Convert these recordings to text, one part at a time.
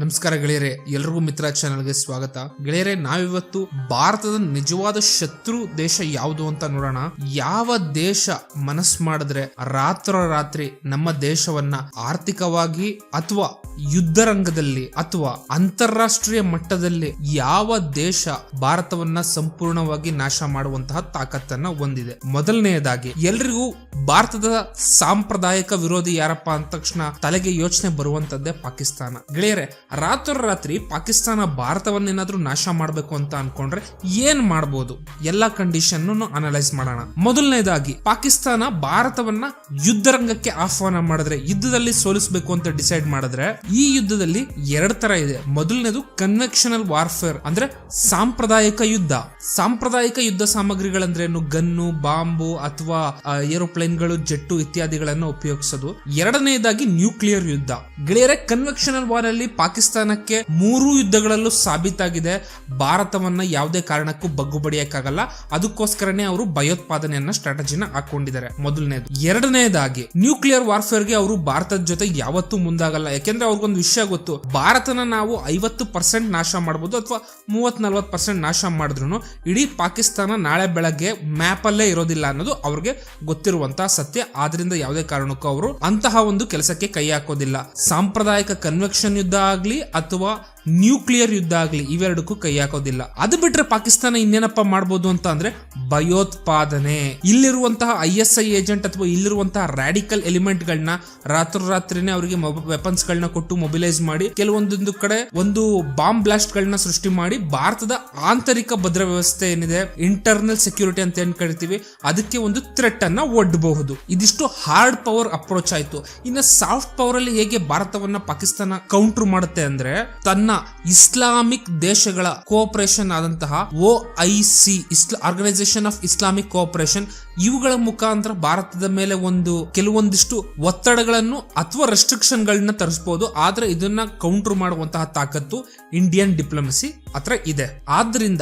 ನಮಸ್ಕಾರ ಗೆಳೆಯರೆ, ಎಲ್ರಿಗೂ ಮಿತ್ರ ಚಾನೆಲ್ಗೆ ಸ್ವಾಗತ. ಗೆಳೆಯರೆ, ನಾವಿವತ್ತು ಭಾರತದ ನಿಜವಾದ ಶತ್ರು ದೇಶ ಯಾವುದು ಅಂತ ನೋಡೋಣ. ಯಾವ ದೇಶ ಮನಸ್ ಮಾಡಿದ್ರೆ ರಾತ್ರೋರಾತ್ರಿ ನಮ್ಮ ದೇಶವನ್ನ ಆರ್ಥಿಕವಾಗಿ ಅಥವಾ ಯುದ್ಧ ರಂಗದಲ್ಲಿ ಅಥವಾ ಅಂತಾರಾಷ್ಟ್ರೀಯ ಮಟ್ಟದಲ್ಲಿ ಯಾವ ದೇಶ ಭಾರತವನ್ನ ಸಂಪೂರ್ಣವಾಗಿ ನಾಶ ಮಾಡುವಂತಹ ತಾಕತ್ತನ್ನ ಹೊಂದಿದೆ. ಮೊದಲನೆಯದಾಗಿ, ಎಲ್ರಿಗೂ ಭಾರತದ ಸಾಂಪ್ರದಾಯಿಕ ವಿರೋಧಿ ಯಾರಪ್ಪ ಅಂದ ತಕ್ಷಣ ತಲೆಗೆ ಯೋಚನೆ ಬರುವಂತದ್ದೇ ಪಾಕಿಸ್ತಾನ. ಗೆಳೆಯರೆ ರಾತ್ರೋರಾತ್ರಿ ಪಾಕಿಸ್ತಾನ ಭಾರತವನ್ನೇನಾದ್ರೂ ನಾಶ ಮಾಡಬೇಕು ಅಂತ ಅನ್ಕೊಂಡ್ರೆ ಏನ್ ಮಾಡಬಹುದು ಎಲ್ಲಾ ಕಂಡೀಷನ್ ಅನಲೈಸ್ ಮಾಡೋಣ. ಮೊದಲನೇದಾಗಿ, ಪಾಕಿಸ್ತಾನ ಭಾರತವನ್ನ ಯುದ್ಧ ರಂಗಕ್ಕೆ ಆಹ್ವಾನ ಮಾಡಿದ್ರೆ, ಯುದ್ಧದಲ್ಲಿ ಸೋಲಿಸಬೇಕು ಅಂತ ಡಿಸೈಡ್ ಮಾಡಿದ್ರೆ, ಈ ಯುದ್ಧದಲ್ಲಿ ಎರಡ್ ತರ ಇದೆ. ಮೊದಲನೇದು ಕನ್ವೆಕ್ಷನಲ್ ವಾರ್ಫೇರ್ ಅಂದ್ರೆ ಸಾಂಪ್ರದಾಯಿಕ ಯುದ್ಧ. ಸಾಂಪ್ರದಾಯಿಕ ಯುದ್ಧ ಸಾಮಗ್ರಿಗಳಂದ್ರೇನು ಗನ್ನು, ಬಾಂಬು ಅಥವಾ ಏರೋಪ್ಲೇನ್ಗಳು, ಜೆಟ್ಟು ಇತ್ಯಾದಿಗಳನ್ನು ಉಪಯೋಗಿಸೋದು. ಎರಡನೆಯದಾಗಿ ನ್ಯೂಕ್ಲಿಯರ್ ಯುದ್ಧ. ಗೆಳೆಯರೆ ಕನ್ವೆಕ್ಷನಲ್ ವಾರ್ ಅಲ್ಲಿ ಪಾಕಿಸ್ತಾನಕ್ಕೆ ಮೂರು ಯುದ್ಧಗಳಲ್ಲೂ ಸಾಬೀತಾಗಿದೆ. ಭಾರತವನ್ನ ಯಾವುದೇ ಕಾರಣಕ್ಕೂ ಬಗ್ಗು ಬಡಿಯಕ್ಕಾಗಲ್ಲ ಅದಕ್ಕೋಸ್ಕರನೇ ಅವರು ಭಯೋತ್ಪಾದನೆಯನ್ನ ಸ್ಟ್ರಾಟಜಿನ ಹಾಕೊಂಡಿದ್ದಾರೆ. ಮೊದಲನೇದು. ಎರಡನೇದಾಗಿ, ನ್ಯೂಕ್ಲಿಯರ್ ವಾರ್ಫೇರ್ಗೆ ಅವರು ಭಾರತದ ಜೊತೆ ಯಾವತ್ತೂ ಮುಂದಾಗಲ್ಲ. ಯಾಕೆಂದ್ರೆ ಅವ್ರಿಗೊಂದು ವಿಷಯ ಗೊತ್ತು. ಭಾರತನ ನಾವು ಐವತ್ತು ಪರ್ಸೆಂಟ್ ನಾಶ ಮಾಡಬಹುದು ಅಥವಾ ಮೂವತ್ ನಲ್ವತ್ ಪರ್ಸೆಂಟ್ ನಾಶ ಮಾಡಿದ್ರು ಇಡೀ ಪಾಕಿಸ್ತಾನ ನಾಳೆ ಬೆಳಗ್ಗೆ ಮ್ಯಾಪ್ ಅಲ್ಲೇ ಇರೋದಿಲ್ಲ ಅನ್ನೋದು ಅವ್ರಿಗೆ ಗೊತ್ತಿರುವಂತಹ ಸತ್ಯ. ಆದ್ರಿಂದ ಯಾವುದೇ ಕಾರಣಕ್ಕೂ ಅವರು ಅಂತಹ ಒಂದು ಕೆಲಸಕ್ಕೆ ಕೈ ಹಾಕೋದಿಲ್ಲ. ಸಾಂಪ್ರದಾಯಿಕ ಕನ್ವೆಕ್ಷನ್ ಯುದ್ಧ ಆಗ್ಲಿ ಅಥವಾ ನ್ಯೂಕ್ಲಿಯರ್ ಯುದ್ಧ ಆಗಲಿ ಇವೆರಡಕ್ಕೂ ಕೈ ಹಾಕೋದಿಲ್ಲ. ಅದು ಬಿಟ್ರೆ ಪಾಕಿಸ್ತಾನ ಇನ್ನೇನಪ್ಪ ಮಾಡ್ಬೋದು ಅಂತ ಅಂದ್ರೆ ಭಯೋತ್ಪಾದನೆ. ಇಲ್ಲಿರುವಂತಹ ಐ ಎಸ್ ಐ ಏಜೆಂಟ್ ಅಥವಾ ಇಲ್ಲಿರುವಂತಹ ರಾಡಿಕಲ್ ಎಲಿಮೆಂಟ್ ಗಳನ್ನ ರಾತ್ರೋರಾತ್ರಿನೇ ಅವರಿಗೆ ವೆಪನ್ಸ್ ಗಳನ್ನ ಕೊಟ್ಟು ಮೊಬಿಲೈಸ್ ಮಾಡಿ, ಕೆಲವೊಂದೊಂದು ಕಡೆ ಒಂದು ಬಾಂಬ್ ಬ್ಲಾಸ್ಟ್ ಗಳನ್ನ ಸೃಷ್ಟಿ ಮಾಡಿ, ಭಾರತದ ಆಂತರಿಕ ಭದ್ರ ವ್ಯವಸ್ಥೆ ಏನಿದೆ ಇಂಟರ್ನಲ್ ಸೆಕ್ಯೂರಿಟಿ ಅಂತ ಏನ್ ಕರಿತೀವಿ, ಅದಕ್ಕೆ ಒಂದು ಥ್ರೆಟ್ ಅನ್ನ ಒಡ್ಡಬಹುದು ಇದಿಷ್ಟು ಹಾರ್ಡ್ ಪವರ್ ಅಪ್ರೋಚ್ ಆಯ್ತು. ಇನ್ನು ಸಾಫ್ಟ್ ಪವರ್ ಅಲ್ಲಿ ಹೇಗೆ ಭಾರತವನ್ನ ಪಾಕಿಸ್ತಾನ ಕೌಂಟರ್ ಮಾಡುತ್ತೆ ಅಂದ್ರೆ, ತನ್ನ ಇಸ್ಲಾಮಿಕ್ ದೇಶಗಳ ಕೋಆಪರೇಷನ್ ಆದಂತಹ O I C organisation of Islamic cooperation ಇವುಗಳ ಮುಖಾಂತರ ಭಾರತದ ಮೇಲೆ ಒಂದು, ಕೆಲವೊಂದಿಷ್ಟು ಒತ್ತಡಗಳನ್ನು ಅಥವಾ ರೆಸ್ಟ್ರಿಕ್ಷನ್ ಗಳನ್ನ ತರಿಸಬಹುದು ಆದ್ರೆ ಇದನ್ನ ಕೌಂಟರ್ ಮಾಡುವಂತಹ ತಾಕತ್ತು ಇಂಡಿಯನ್ ಡಿಪ್ಲೊಮಸಿ ಹತ್ರ ಇದೆ. ಆದ್ರಿಂದ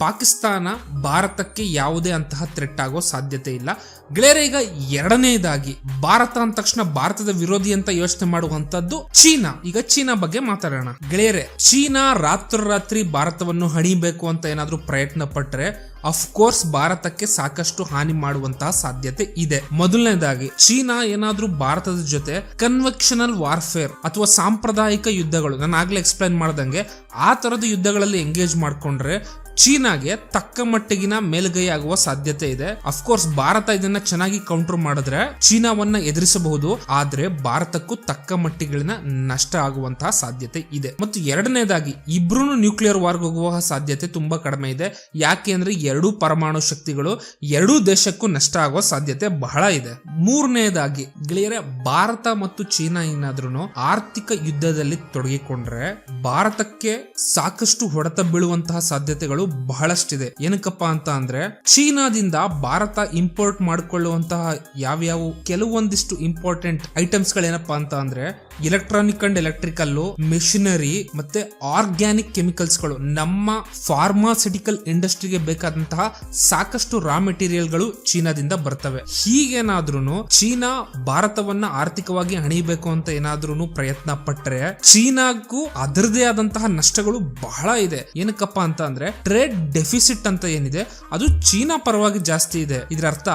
ಪಾಕಿಸ್ತಾನ ಭಾರತಕ್ಕೆ ಯಾವುದೇ ಅಂತಹ ಥ್ರೆಟ್ ಆಗೋ ಸಾಧ್ಯತೆ ಇಲ್ಲ. ಗೆಳೆಯರೆ, ಈಗ ಎರಡನೇದಾಗಿ, ಭಾರತ ಅಂದ ತಕ್ಷಣ ಭಾರತದ ವಿರೋಧಿ ಅಂತ ಯೋಚನೆ ಮಾಡುವಂತದ್ದು ಚೀನಾ. ಈಗ ಚೀನಾ ಬಗ್ಗೆ ಮಾತಾಡೋಣ. ಗೆಳೆಯರೇ, ಚೀನಾ ರಾತ್ರೋರಾತ್ರಿ ಭಾರತವನ್ನು ಹಣಿಬೇಕು ಅಂತ ಏನಾದ್ರೂ ಪ್ರಯತ್ನ ಪಟ್ರೆ ಅಫ್ಕೋರ್ಸ್ ಭಾರತಕ್ಕೆ ಸಾಕಷ್ಟು ಹಾನಿ ಮಾಡುವಂತಹ ಸಾಧ್ಯತೆ ಇದೆ. ಮೊದಲನೇದಾಗಿ, ಚೀನಾ ಏನಾದ್ರೂ ಭಾರತದ ಜೊತೆ ಕನ್ವೆಕ್ಷನಲ್ ವಾರ್ಫೇರ್ ಅಥವಾ ಸಾಂಪ್ರದಾಯಿಕ ಯುದ್ಧಗಳು, ನಾನು ಆಗ್ಲೇ ಎಕ್ಸ್ಪ್ಲೈನ್ ಮಾಡ್ದಂಗೆ, ಆ ತರದ ಯುದ್ಧಗಳಲ್ಲಿ ಎಂಗೇಜ್ ಮಾಡ್ಕೊಂಡ್ರೆ ಚೀನಾಗೆ ತಕ್ಕ ಮಟ್ಟಿಗಿನ ಮೇಲುಗೈ ಆಗುವ ಸಾಧ್ಯತೆ ಇದೆ. ಅಫ್ಕೋರ್ಸ್ ಭಾರತ ಇದನ್ನ ಚೆನ್ನಾಗಿ ಕೌಂಟರ್ ಮಾಡಿದ್ರೆ ಚೀನಾವನ್ನ ಎದುರಿಸಬಹುದು, ಆದ್ರೆ ಭಾರತಕ್ಕೂ ತಕ್ಕ ಮಟ್ಟಿಗಿನ ನಷ್ಟ ಆಗುವಂತಹ ಸಾಧ್ಯತೆ ಇದೆ. ಮತ್ತು ಎರಡನೇದಾಗಿ ಇಬ್ರು ನ್ಯೂಕ್ಲಿಯರ್ ವಾರ್ಗ್ ಹೋಗುವ ಸಾಧ್ಯತೆ ತುಂಬಾ ಕಡಿಮೆ ಇದೆ. ಯಾಕೆ ಅಂದ್ರೆ ಎರಡೂ ಪರಮಾಣು ಶಕ್ತಿಗಳು ಎರಡೂ ದೇಶಕ್ಕೂ ನಷ್ಟ ಆಗುವ ಸಾಧ್ಯತೆ ಬಹಳ ಇದೆ. ಮೂರನೇದಾಗಿ, ಗೆಳೆಯರೆ, ಭಾರತ ಮತ್ತು ಚೀನಾ ಏನಾದ್ರೂ ಆರ್ಥಿಕ ಯುದ್ಧದಲ್ಲಿ ತೊಡಗಿಕೊಂಡ್ರೆ ಭಾರತಕ್ಕೆ ಸಾಕಷ್ಟು ಹೊಡೆತ ಬೀಳುವಂತಹ ಸಾಧ್ಯತೆಗಳು ಬಹಳಷ್ಟಿದೆ. ಏನಕ್ಕಪ್ಪ ಅಂತ ಅಂದ್ರೆ, ಚೀನಾದಿಂದ ಭಾರತ ಇಂಪೋರ್ಟ್ ಮಾಡಿಕೊಳ್ಳುವಂತಹ ಯಾವ್ಯಾವ ಕೆಲವೊಂದಿಷ್ಟು ಇಂಪಾರ್ಟೆಂಟ್ ಐಟಮ್ಸ್ ಗಳೇನಪ್ಪಾ ಅಂತ ಅಂದ್ರೆ ಎಲೆಕ್ಟ್ರಾನಿಕ್ ಅಂಡ್ ಎಲೆಕ್ಟ್ರಿಕಲ್ ಮೆಷಿನರಿ ಮತ್ತೆ ಆರ್ಗ್ಯಾನಿಕ್ ಕೆಮಿಕಲ್ಸ್ಗಳು ನಮ್ಮ ಫಾರ್ಮಾಸಿಟಿಕಲ್ ಇಂಡಸ್ಟ್ರಿಗೆ ಬೇಕಾದಂತಹ ಸಾಕಷ್ಟು ರಾ ಮೆಟೀರಿಯಲ್ಗಳು ಚೀನಾದಿಂದ ಬರ್ತವೆ. ಹೀಗೇನಾದ್ರೂ ಚೀನಾ ಭಾರತವನ್ನ ಆರ್ಥಿಕವಾಗಿ ಹಣಿಬೇಕು ಅಂತ ಏನಾದ್ರೂ ಪ್ರಯತ್ನ ಪಟ್ರೆ ಚೀನಾಗೂ ಅದರದೇ ಆದಂತಹ ನಷ್ಟಗಳು ಬಹಳ ಇದೆ. ಏನಕ್ಕಪ್ಪ ಅಂತ ಅಂದ್ರೆ ಟ್ರೇಡ್ ಡೆಫಿಸಿಟ್ ಅಂತ ಏನಿದೆ, ಅದು ಚೀನಾ ಪರವಾಗಿ ಜಾಸ್ತಿ ಇದೆ. ಇದರ ಅರ್ಥ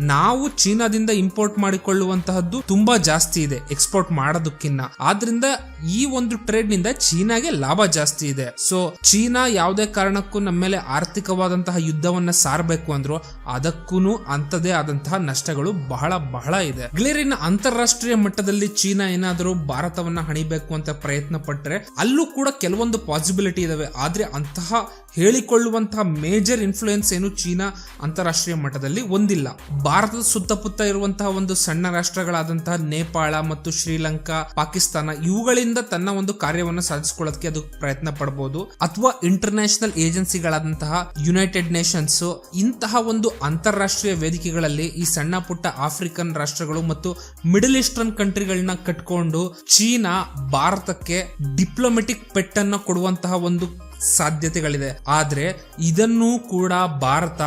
ನಾವು ಚೀನಾದಿಂದ ಇಂಪೋರ್ಟ್ ಮಾಡಿಕೊಳ್ಳುವಂತಹದ್ದು ತುಂಬಾ ಜಾಸ್ತಿ ಇದೆ ಎಕ್ಸ್ಪೋರ್ಟ್ ಮಾಡೋದಕ್ಕಿನ್ನ. ಆದ್ರಿಂದ ಈ ಒಂದು ಟ್ರೇಡ್ನಿಂದ ಚೀನಾಗೆ ಲಾಭ ಜಾಸ್ತಿ ಇದೆ. ಸೊ ಚೀನಾ ಯಾವುದೇ ಕಾರಣಕ್ಕೂ ನಮ್ಮ ಮೇಲೆ ಆರ್ಥಿಕವಾದಂತಹ ಯುದ್ಧವನ್ನ ಸಾರಬೇಕು ಅಂದ್ರು ಅದಕ್ಕೂ ಅಂತದೇ ಆದಂತಹ ನಷ್ಟಗಳು ಬಹಳ ಬಹಳ ಇದೆ. ಗ್ಲೇರಿನ ಅಂತಾರಾಷ್ಟ್ರೀಯ ಮಟ್ಟದಲ್ಲಿ ಚೀನಾ ಏನಾದರೂ ಭಾರತವನ್ನ ಹಣಿಬೇಕು ಅಂತ ಪ್ರಯತ್ನ ಪಟ್ಟರೆ ಅಲ್ಲೂ ಕೂಡ ಕೆಲವೊಂದು ಪಾಸಿಬಿಲಿಟಿ ಇದಾವೆ. ಆದ್ರೆ ಅಂತಹ ಹೇಳಿಕೊಳ್ಳುವಂತಹ ಮೇಜರ್ ಇನ್ಫ್ಲೂಯೆನ್ಸ್ ಏನು ಚೀನಾ ಅಂತಾರಾಷ್ಟ್ರೀಯ ಮಟ್ಟದಲ್ಲಿ ಹೊಂದಿಲ್ಲ ಭಾರತದ ಸುತ್ತಮುತ್ತ ಇರುವಂತಹ ಒಂದು ಸಣ್ಣ ರಾಷ್ಟ್ರಗಳಾದಂತಹ ನೇಪಾಳ ಮತ್ತು ಶ್ರೀಲಂಕಾ, ಪಾಕಿಸ್ತಾನ ಇವುಗಳಿಂದ ತನ್ನ ಒಂದು ಕಾರ್ಯವನ್ನು ಸಾಧಿಸಿಕೊಳ್ಳೋದಕ್ಕೆ ಅದು ಪ್ರಯತ್ನ ಪಡಬಹುದು ಅಥವಾ ಇಂಟರ್ನ್ಯಾಷನಲ್ ಏಜೆನ್ಸಿಗಳಾದಂತಹ ಯುನೈಟೆಡ್ ನೇಷನ್ಸ್ ಇಂತಹ ಒಂದು ಅಂತಾರಾಷ್ಟ್ರೀಯ ವೇದಿಕೆಗಳಲ್ಲಿ ಈ ಸಣ್ಣ ಪುಟ್ಟ ಆಫ್ರಿಕನ್ ರಾಷ್ಟ್ರಗಳು ಮತ್ತು ಮಿಡಲ್ ಈಸ್ಟರ್ನ್ ಕಂಟ್ರಿಗಳನ್ನ ಕಟ್ಕೊಂಡು ಚೀನಾ ಭಾರತಕ್ಕೆ ಡಿಪ್ಲೊಮೆಟಿಕ್ ಪೆಟ್ಟನ್ನು ಕೊಡುವಂತಹ ಒಂದು ಸಾಧ್ಯತೆಗಳಿದೆ. ಆದರೆ ಇದನ್ನೂ ಕೂಡ ಭಾರತ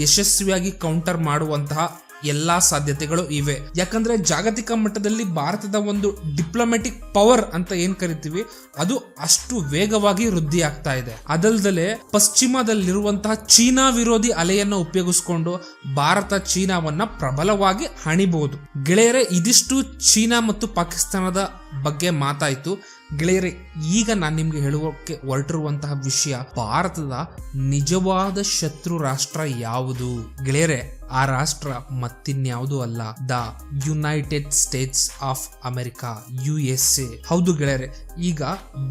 ಯಶಸ್ವಿಯಾಗಿ ಕೌಂಟರ್ ಮಾಡುವಂತಹ ಎಲ್ಲಾ ಸಾಧ್ಯತೆಗಳು ಇವೆ. ಯಾಕಂದ್ರೆ ಜಾಗತಿಕ ಮಟ್ಟದಲ್ಲಿ ಭಾರತದ ಒಂದು ಡಿಪ್ಲೊಮ್ಯಾಟಿಕ್ ಪವರ್ ಅಂತ ಏನ್ ಕರಿತೀವಿ, ಅದು ಅಷ್ಟು ವೇಗವಾಗಿ ವೃದ್ಧಿ ಆಗ್ತಾ ಇದೆ. ಅದಲ್ದಲೆ ಪಶ್ಚಿಮದಲ್ಲಿರುವಂತಹ ಚೀನಾ ವಿರೋಧಿ ಅಲೆಯನ್ನು ಉಪಯೋಗಿಸಿಕೊಂಡು ಭಾರತ ಚೀನಾವನ್ನ ಪ್ರಬಲವಾಗಿ ಹಣಿಬಹುದು ಗೆಳೆಯರೇ, ಇದಿಷ್ಟು ಚೀನಾ ಮತ್ತು ಪಾಕಿಸ್ತಾನದ ಬಗ್ಗೆ ಮಾತಾಯಿತು. ಗೆಳೆಯರೇ, ಈಗ ನಾನು ನಿಮ್ಗೆ ಹೇಳುವಕ್ಕೆ ಹೊರಟಿರುವಂತಹ ವಿಷಯ, ಭಾರತದ ನಿಜವಾದ ಶತ್ರು ರಾಷ್ಟ್ರ ಯಾವುದು? ಗೆಳೆಯರೆ ಆ ರಾಷ್ಟ್ರ ಮತ್ತಿನ್ಯಾವುದು ಅಲ್ಲ. The United States of America U S A ಹೌದು ಗೆಳೆಯರೆ, ಈಗ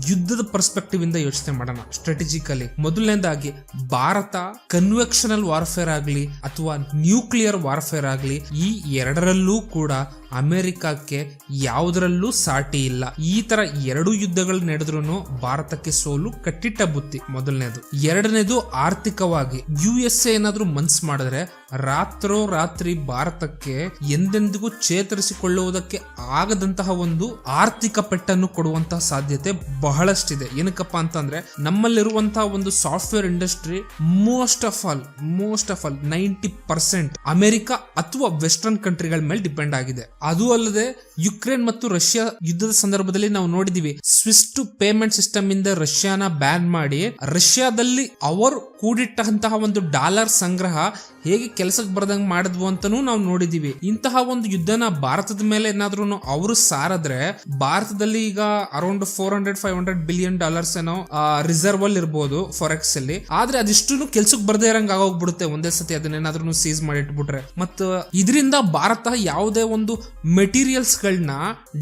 ಯುದ್ಧದ ಪರ್ಸ್ಪೆಕ್ಟಿವ್ ಇಂದ ಯೋಚನೆ ಮಾಡೋಣ. ಸ್ಟ್ರಾಟಜಿಕಲಿ, ಮೊದಲನೇದಾಗಿ ಭಾರತ ಕನ್ವೆಕ್ಷನಲ್ ವಾರ್ಫೇರ್ ಆಗಲಿ ಅಥವಾ ನ್ಯೂಕ್ಲಿಯರ್ ವಾರ್ಫೇರ್ ಆಗಲಿ ಈ ಎರಡರಲ್ಲೂ ಕೂಡ ಅಮೆರಿಕಕ್ಕೆ ಯಾವುದರಲ್ಲೂ ಸಾಟಿ ಇಲ್ಲ. ಈ ತರ ಎರಡು ಯುದ್ಧಗಳು ನಡೆದ್ರು ಭಾರತಕ್ಕೆ ಸೋಲು ಕಟ್ಟಿಟ್ಟ ಬುತ್ತಿ. ಮೊದಲನೇದು. ಎರಡನೇದು ಆರ್ಥಿಕವಾಗಿ. ಯು ಎಸ್ ಏನಾದ್ರೂ ಮನ್ಸ್ ಮಾಡಿದ್ರೆ ರಾತ್ರೋ ರಾತ್ರಿ ಭಾರತಕ್ಕೆ ಎಂದೆಂದಿಗೂ ಚೇತರಿಸಿಕೊಳ್ಳುವುದಕ್ಕೆ ಆಗದಂತಹ ಒಂದು ಆರ್ಥಿಕ ಪೆಟ್ಟನ್ನು ಕೊಡುವಂತಹ ಸಾಧ್ಯತೆ ಬಹಳಷ್ಟಿದೆ. ಏನಕ್ಕಪ್ಪ ಅಂತಂದ್ರೆ ನಮ್ಮಲ್ಲಿರುವಂತಹ ಒಂದು software industry most of all, most of all ninety percent America ಅಥವಾ ವೆಸ್ಟರ್ನ್ ಕಂಟ್ರಿಗಳ ಮೇಲೆ ಡಿಪೆಂಡ್ ಆಗಿದೆ. ಅದು ಅಲ್ಲದೆ ಯುಕ್ರೇನ್ ಮತ್ತು ರಷ್ಯಾ ಯುದ್ಧದ ಸಂದರ್ಭದಲ್ಲಿ ನಾವು ನೋಡಿದೀವಿ ಸ್ವಿಸ್ಟ್ ಪೇಮೆಂಟ್ ಸಿಸ್ಟಮ್ ಇಂದ ರಷ್ಯಾನ ಬ್ಯಾನ್ ಮಾಡಿ ರಷ್ಯಾದಲ್ಲಿ ಅವರು ಕೂಡಿಟ್ಟಂತಹ ಒಂದು ಡಾಲರ್ ಸಂಗ್ರಹ ಹೇಗೆ ಕೆಲಸಕ್ಕೆ ಬರ್ದಂಗ್ ಮಾಡಿದ್ವು ಅಂತಾನೂ ನಾವು ನೋಡಿದೀವಿ. ಇಂತಹ ಒಂದು ಯುದ್ಧನ ಭಾರತದ ಮೇಲೆ ಏನಾದ್ರೂ ಅವರು ಸಾರದ್ರೆ ಭಾರತದಲ್ಲಿ ಈಗ around four hundred five hundred billion dollars ಏನೋ ರಿಸರ್ವ್ ಅಲ್ಲಿ ಇರ್ಬೋದು ಫಾರೆಕ್ಸ್ ಅಲ್ಲಿ. ಆದ್ರೆ ಅದಿಷ್ಟು ಕೆಲ್ಸಕ್ಕೆ ಬರದೇ ಇರಂಗ್ ಆಗೋಗ್ಬಿಡುತ್ತೆ. ಒಂದೇ ಸತಿ ಅದನ್ನೇನಾದ್ರೂ ಸೀಸ್ ಮಾಡಿಟ್ಬಿಟ್ರೆ. ಮತ್ತು, ಇದರಿಂದ ಭಾರತ ಯಾವುದೇ ಒಂದು ಮೆಟೀರಿಯಲ್ಸ್ ಗಳನ್ನ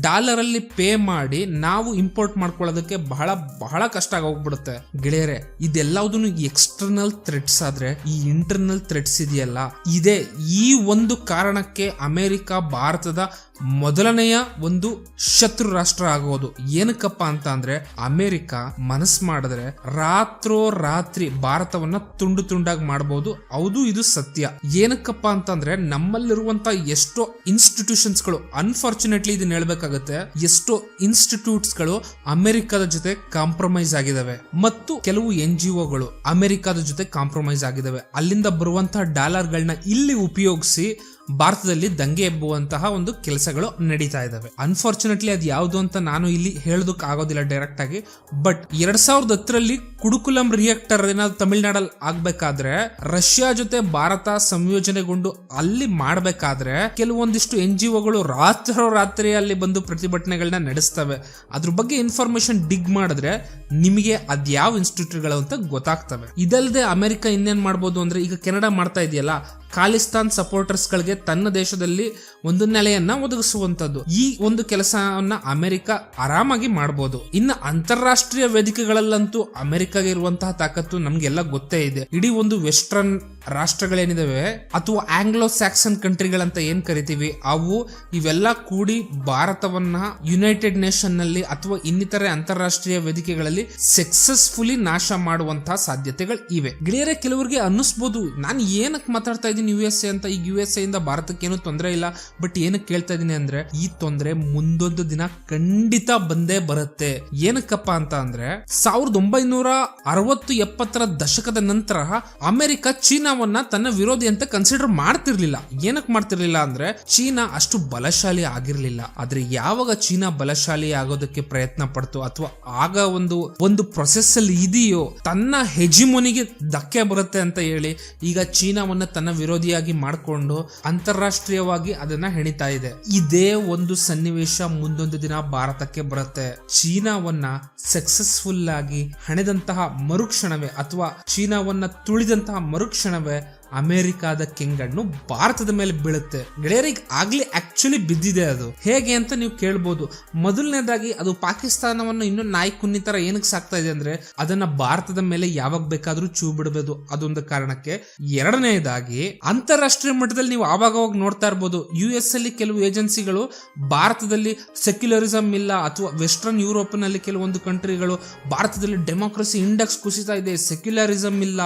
ಡಾಲರ್ ಅಲ್ಲಿ ಪೇ ಮಾಡಿ ನಾವು ಇಂಪೋರ್ಟ್ ಮಾಡ್ಕೊಳ್ಳೋದಕ್ಕೆ ಬಹಳ ಬಹಳ ಕಷ್ಟ ಆಗೋಗ್ಬಿಡುತ್ತೆ. ಗೆಳೆಯರೆ ಇದೆಲ್ಲದನ್ನು ಎಕ್ಸ್ಟರ್ನಲ್ ಥ್ರೆಟ್ಸ್ ಆದ್ರೆ, ಈ ಇಂಟರ್ನಲ್ ಥ್ರೆಟ್ಸ್ ಇದೆಯಲ್ಲ? ಇದೆ ಈ ಒಂದು ಕಾರಣಕ್ಕೆ ಅಮೆರಿಕ, ಭಾರತದ ಮೊದಲನೆಯ ಒಂದು ಶತ್ರು ರಾಷ್ಟ್ರ ಆಗೋದು. ಏನಕ್ಕಪ್ಪ ಅಂತ ಅಂದ್ರೆ ಅಮೆರಿಕ ಮನಸ್ ಮಾಡಿದ್ರೆ ರಾತ್ರೋ ರಾತ್ರಿ ಭಾರತವನ್ನ ತುಂಡು ತುಂಡಾಗಿ ಮಾಡಬಹುದು ಹೌದು, ಇದು ಸತ್ಯ. ಏನಕ್ಕಪ್ಪ ಅಂತಂದ್ರೆ ನಮ್ಮಲ್ಲಿರುವಂತ ಎಷ್ಟೋ ಇನ್ಸ್ಟಿಟ್ಯೂಷನ್ಸ್ಗಳು ಅನ್ಫಾರ್ಚುನೇಟ್ಲಿ ಇದನ್ನ ಹೇಳ್ಬೇಕಾಗತ್ತೆ, ಎಷ್ಟೋ ಇನ್ಸ್ಟಿಟ್ಯೂಟ್ಸ್ಗಳು ಅಮೆರಿಕದ ಜೊತೆ ಕಾಂಪ್ರಮೈಸ್ ಆಗಿದಾವೆ. ಮತ್ತು ಕೆಲವು ಎನ್ ಜಿ ಒಗಳು ಅಮೆರಿಕದ ಜೊತೆ ಕಾಂಪ್ರಮೈಸ್ ಆಗಿದಾವೆ. ಅಲ್ಲಿಂದ ಬರುವಂತಹ ಡಾಲರ್ ಗಳನ್ನ ಇಲ್ಲಿ ಉಪಯೋಗಿಸಿ ಭಾರತದಲ್ಲಿ ದಂಗೆ ಎಬ್ಬುವಂತಹ ಒಂದು ಕೆಲಸಗಳು ನಡೀತಾ ಇದಾವೆ ಅನ್ಫಾರ್ಚುನೇಟ್ಲಿ ಅದು ಯಾವುದು ಅಂತ ನಾನು ಇಲ್ಲಿ ಹೇಳೋದಕ್ಕೆ ಆಗೋದಿಲ್ಲ ಡೈರೆಕ್ಟ್ ಆಗಿ. ಬಟ್ ಎರಡ್ ಸಾವಿರದ ಹತ್ತರಲ್ಲಿ ಕುಡುಕುಲಂ ರಿಯಾಕ್ಟರ್ ಏನಾದ್ರು ತಮಿಳ್ನಾಡಲ್ಲಿ ಆಗ್ಬೇಕಾದ್ರೆ, ರಷ್ಯಾ ಜೊತೆ ಭಾರತ ಸಂಯೋಜನೆಗೊಂಡು ಅಲ್ಲಿ ಮಾಡ್ಬೇಕಾದ್ರೆ, ಕೆಲವೊಂದಿಷ್ಟು ಎನ್ ಜಿ ಒಗಳು ರಾತ್ರೋ ರಾತ್ರಿ ಅಲ್ಲಿ ಬಂದು ಪ್ರತಿಭಟನೆಗಳನ್ನ ನಡೆಸ್ತವೆ. ಅದ್ರ ಬಗ್ಗೆ ಇನ್ಫಾರ್ಮೇಶನ್ ಡಿಗ್ ಮಾಡಿದ್ರೆ ನಿಮಗೆ ಅದ್ಯಾವ ಇನ್ಸ್ಟಿಟ್ಯೂಟ್ಗಳು ಅಂತ ಗೊತ್ತಾಗ್ತವೆ. ಇದಲ್ಲದೆ ಅಮೆರಿಕ ಇನ್ನೇನ್ ಮಾಡ್ಬೋದು ಅಂದ್ರೆ ಈಗ ಕೆನಡಾ ಮಾಡ್ತಾ ಇದೆಯಲ್ಲ ಖಾಲಿಸ್ತಾನ್ ಸಪೋರ್ಟರ್ಸ್ ಗಳಿಗೆ ತನ್ನ ದೇಶದಲ್ಲಿ ಒಂದು ನೆಲೆಯನ್ನ ಒದಗಿಸುವಂತದ್ದು ಈ ಒಂದು ಕೆಲಸವನ್ನ ಅಮೆರಿಕ ಆರಾಮಾಗಿ ಮಾಡಬಹುದು ಇನ್ನು ಅಂತಾರಾಷ್ಟ್ರೀಯ ವೇದಿಕೆಗಳಲ್ಲಂತೂ ಅಮೆರಿಕಾಗೆ ಇರುವಂತಹ ತಾಕತ್ತು ನಮ್ಗೆಲ್ಲ ಗೊತ್ತೇ ಇದೆ. ಇಡೀ ಒಂದು ವೆಸ್ಟರ್ನ್ ರಾಷ್ಟ್ರಗಳೇನಿದಾವೆ, ಅಥವಾ ಆಂಗ್ಲೋ ಸ್ಯಾಕ್ಸನ್ ಕಂಟ್ರಿಗಳಂತ ಏನ್ ಕರಿತೀವಿ, ಅವು ಇವೆಲ್ಲ ಕೂಡಿ ಭಾರತವನ್ನ ಯುನೈಟೆಡ್ ನೇಷನ್ನಲ್ಲಿ ಅಥವಾ ಇನ್ನಿತರೆ ಅಂತಾರಾಷ್ಟ್ರೀಯ ವೇದಿಕೆಗಳಲ್ಲಿ ಸಕ್ಸಸ್ಫುಲಿ ನಾಶ ಮಾಡುವಂತಹ ಸಾಧ್ಯತೆಗಳು ಇವೆ ಗೆಳೆಯರೆ, ಕೆಲವರಿಗೆ ಅನ್ನಿಸ್ಬೋದು, ನಾನು ಏನಕ್ಕೆ ಮಾತಾಡ್ತಾ ಇದ್ದೀನಿ ಯು ಎಸ್ ಅಂತ, ಈಗ ಯು ಎಸ್ ಇಂದ ಭಾರತಕ್ಕೆ ಏನು ತೊಂದರೆ ಇಲ್ಲ. ಬಟ್ ಏನಕ್ಕೆ ಕೇಳ್ತಾ ಇದೀನಿ ಅಂದ್ರೆ, ಈ ತೊಂದರೆ ಮುಂದೊಂದು ದಿನ ಖಂಡಿತ ಬಂದೇ ಬರುತ್ತೆ. ಏನಕ್ಕಪ್ಪ ಅಂತ ಅಂದ್ರೆ, ಸಾವಿರದ ಒಂಬೈನೂರ ಅರವತ್ತು ಎಪ್ಪತ್ತರ ದಶಕದ ನಂತರ ಅಮೆರಿಕ ಚೀನಾವನ್ನ ತನ್ನ ವಿರೋಧಿ ಅಂತ ಕನ್ಸಿಡರ್ ಮಾಡ್ತಿರ್ಲಿಲ್ಲ. ಏನಕ್ಕೆ ಮಾಡ್ತಿರ್ಲಿಲ್ಲ ಅಂದ್ರೆ, ಚೀನಾ ಅಷ್ಟು ಬಲಶಾಲಿ ಆಗಿರ್ಲಿಲ್ಲ. ಆದ್ರೆ ಯಾವಾಗ ಚೀನಾ ಬಲಶಾಲಿ ಆಗೋದಕ್ಕೆ ಪ್ರಯತ್ನ ಪಡ್ತು ಅಥವಾ ಆಗ ಒಂದು ಒಂದು ಪ್ರೊಸೆಸ್ ಅಲ್ಲಿ ಇದೆಯೋ, ತನ್ನ ಹೆಜಿಮೊನಿಗೆ ಧಕ್ಕೆ ಬರುತ್ತೆ ಅಂತ ಹೇಳಿ ಈಗ ಚೀನಾವನ್ನ ತನ್ನ ವಿರೋಧಿಯಾಗಿ ಮಾಡಿಕೊಂಡು ಅಂತಾರಾಷ್ಟ್ರೀಯವಾಗಿ ಅದನ್ನ ಹೆಣಿತಾ ಇದೆ. ಇದೇ ಒಂದು ಸನ್ನಿವೇಶ ಮುಂದೊಂದು ದಿನ ಭಾರತಕ್ಕೆ ಬರುತ್ತೆ. ಚೀನಾವನ್ನ ಸಕ್ಸಸ್ಫುಲ್ ಆಗಿ ಹಣೆದಂತಹ ಮರುಕ್ಷಣವೇ ಅಥವಾ ಚೀನಾವನ್ನ ತುಳಿದಂತಹ ಮರುಕ್ಷಣವೇ ಅಮೆರಿಕಾದ ಕೆಂಗಣ್ಣು ಭಾರತದ ಮೇಲೆ ಬೀಳುತ್ತೆ. ಗೆಳೆಯರಿಗೆ ಆಗ್ಲಿ ಆಕ್ಚುಲಿ ಬಿದ್ದಿದೆ ಅದು. ಹೇಗೆ ಅಂತ ನೀವು ಕೇಳ್ಬೋದು. ಮೊದಲನೇದಾಗಿ ಅದು ಪಾಕಿಸ್ತಾನವನ್ನು ಇನ್ನು ನಾಯಿ ಕುನ್ನಿ ತರ ಏನಕ್ಕೆ ಸಾಕ್ತಾ ಇದೆ ಅಂದ್ರೆ ಅದನ್ನ ಭಾರತದ ಮೇಲೆ ಯಾವಾಗ ಬೇಕಾದ್ರೂ ಚೂ ಬಿಡಬಹುದು ಅದೊಂದು ಕಾರಣಕ್ಕೆ. ಎರಡನೇದಾಗಿ ಅಂತಾರಾಷ್ಟ್ರೀಯ ಮಟ್ಟದಲ್ಲಿ ನೀವು ಆವಾಗವಾಗ ನೋಡ್ತಾ ಇರ್ಬೋದು. ಯು ಎಸ್ ಅಲ್ಲಿ ಕೆಲವು ಏಜೆನ್ಸಿಗಳು ಭಾರತದಲ್ಲಿ ಸೆಕ್ಯುಲರಿಸಮ್ ಇಲ್ಲ ಅಥವಾ ವೆಸ್ಟರ್ನ್ ಯುರೋಪ್ನಲ್ಲಿ ಕೆಲವೊಂದು ಕಂಟ್ರಿಗಳು ಭಾರತದಲ್ಲಿ ಡೆಮೋಕ್ರಸಿ ಇಂಡೆಕ್ಸ್ ಕುಸಿತಾ ಇದೆ. ಸೆಕ್ಯುಲರಿಸಮ್ ಇಲ್ಲ.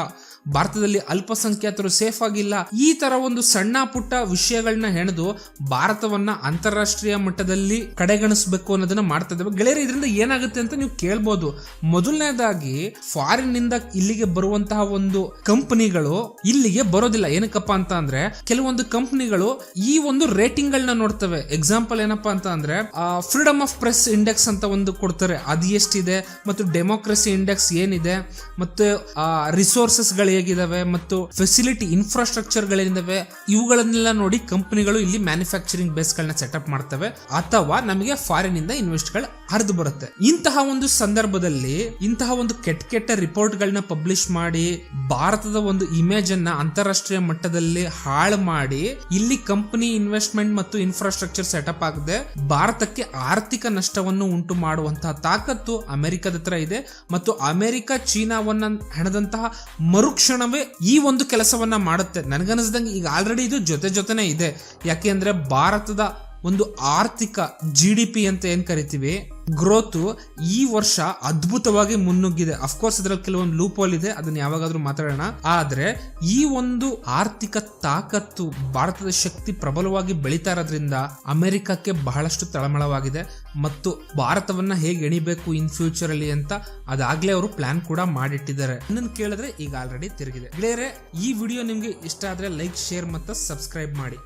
ಭಾರತದಲ್ಲಿ ಅಲ್ಪಸಂಖ್ಯಾತರು ಸೇಫ್ ಆಗಿಲ್ಲ. ಈ ತರ ಒಂದು ಸಣ್ಣ ಪುಟ್ಟ ವಿಷಯಗಳನ್ನ ಹೆಣೆದು ಭಾರತವನ್ನ ಅಂತಾರಾಷ್ಟ್ರೀಯ ಮಟ್ಟದಲ್ಲಿ ಕಡೆಗಣಿಸಬೇಕು ಅನ್ನೋದನ್ನ ಮಾಡ್ತಾ ಇದ್ದೇವೆ. ಗೆಳೆಯರು, ಇದರಿಂದ ಏನಾಗುತ್ತೆ ಅಂತ ನೀವು ಕೇಳ್ಬೋದು. ಮೊದಲನೇದಾಗಿ ಫಾರಿನ್ನಿಂದ ಇಲ್ಲಿಗೆ ಬರುವಂತಹ ಒಂದು ಕಂಪನಿಗಳು ಇಲ್ಲಿಗೆ ಬರೋದಿಲ್ಲ. ಏನಕ್ಕಪ್ಪ ಅಂತ ಅಂದ್ರೆ, ಕೆಲವೊಂದು ಕಂಪನಿಗಳು ಈ ಒಂದು ರೇಟಿಂಗ್ ಗಳನ್ನ ನೋಡ್ತವೆ. ಎಕ್ಸಾಂಪಲ್ ಏನಪ್ಪ ಅಂತ ಅಂದ್ರೆ ಫ್ರೀಡಮ್ ಆಫ್ ಪ್ರೆಸ್ ಇಂಡೆಕ್ಸ್ ಅಂತ ಒಂದು ಕೊಡ್ತಾರೆ. ಅದು ಎಷ್ಟಿದೆ? ಮತ್ತು ಡೆಮೋಕ್ರಸಿ ಇಂಡೆಕ್ಸ್ ಏನಿದೆ? ಮತ್ತು ರಿಸೋರ್ಸಸ್ ಹೇಗಿದಾವೆ ಮತ್ತು ಫೆಸಿಲಿಟಿ ಇನ್ಫ್ರಾಸ್ಟ್ರಕ್ಚರ್ ಗಳಿದಾವೆ, ಇವುಗಳನ್ನೆಲ್ಲ ನೋಡಿ ಕಂಪನಿಗಳು ಇಲ್ಲಿ ಮ್ಯಾನುಫ್ಯಾಕ್ಚರಿಂಗ್ ಬೇಸ್ ಗಳನ್ನ ಸೆಟಪ್ ಮಾಡ್ತವೆ ಅಥವಾ ನಮಗೆ ಫಾರಿನ್ ಇಂದ ಇನ್ವೆಸ್ಟ್ಗಳು ಹರಿದು ಬರುತ್ತೆ. ಇಂತಹ ಒಂದು ಸಂದರ್ಭದಲ್ಲಿ, ಇಂತಹ ಒಂದು ಕೆಟ್ಟ ಕೆಟ್ಟ ರಿಪೋರ್ಟ್ ಗಳನ್ನ ಪಬ್ಲಿಷ್ ಮಾಡಿ, ಭಾರತದ ಒಂದು ಇಮೇಜ್ ಅನ್ನ ಅಂತಾರಾಷ್ಟ್ರೀಯ ಮಟ್ಟದಲ್ಲಿ ಹಾಳು ಮಾಡಿ, ಇಲ್ಲಿ ಕಂಪನಿ ಇನ್ವೆಸ್ಟ್ಮೆಂಟ್ ಮತ್ತು ಇನ್ಫ್ರಾಸ್ಟ್ರಕ್ಚರ್ ಸೆಟಪ್ ಆಗದೆ ಭಾರತಕ್ಕೆ ಆರ್ಥಿಕ ನಷ್ಟವನ್ನು ಉಂಟು ಮಾಡುವಂತಹ ತಾಕತ್ತು ಅಮೆರಿಕದ ಹತ್ರ ಇದೆ ಮತ್ತು ಅಮೆರಿಕ, ಚೀನಾವನ್ನ ಹೆಣದಂತಹ ಮರುಕ್ಷಣವೇ ಈ ಒಂದು ಕೆಲಸವನ್ನ ಮಾಡುತ್ತೆ. ನನಗನ್ನಿಸ್ದಂಗೆ ಈಗ ಆಲ್ರೆಡಿ ಇದು ಜೊತೆ ಜೊತೆನೇ ಇದೆ. ಯಾಕೆ ಅಂದ್ರೆ ಭಾರತದ ಒಂದು ಆರ್ಥಿಕ ಜಿ ಡಿ ಪಿ ಅಂತ ಏನ್ ಕರಿತೀವಿ? ಗ್ರೋತ್ ಈ ವರ್ಷ ಅದ್ಭುತವಾಗಿ ಮುನ್ನುಗ್ಗಿದೆ. ಅಫ್ಕೋರ್ಸ್ ಇದರಲ್ಲಿ ಕೆಲವೊಂದು ಲೂಪ್ ಹೋಲ್ ಇದೆ. ಅದನ್ನ ಯಾವಾಗಾದ್ರೂ ಮಾತಾಡೋಣ. ಆದ್ರೆ ಈ ಒಂದು ಆರ್ಥಿಕ ತಾಕತ್ತು ಭಾರತದ ಶಕ್ತಿ ಪ್ರಬಲವಾಗಿ ಬೆಳೀತಾ ಇರೋದ್ರಿಂದ ಅಮೆರಿಕಕ್ಕೆ ಬಹಳಷ್ಟು ತಳಮಳವಾಗಿದೆ. ಮತ್ತು ಭಾರತವನ್ನ ಹೇಗೆ ಎಣಿಬೇಕು ಇನ್ ಫ್ಯೂಚರ್ ಅಲ್ಲಿ ಅಂತ ಅದಾಗ್ಲೇ ಅವರು ಪ್ಲಾನ್ ಕೂಡ ಮಾಡಿಟ್ಟಿದ್ದಾರೆ. ನನ್ನ ಕೇಳಿದ್ರೆ ಈಗ ಆಲ್ರೆಡಿ ತಿರುಗಿದೆ. ಗೆಳೆಯರೆ, ಈ ವಿಡಿಯೋ ನಿಮ್ಗೆ ಇಷ್ಟ ಆದ್ರೆ ಲೈಕ್ ಶೇರ್ ಮತ್ತು ಸಬ್ಸ್ಕ್ರೈಬ್ ಮಾಡಿ.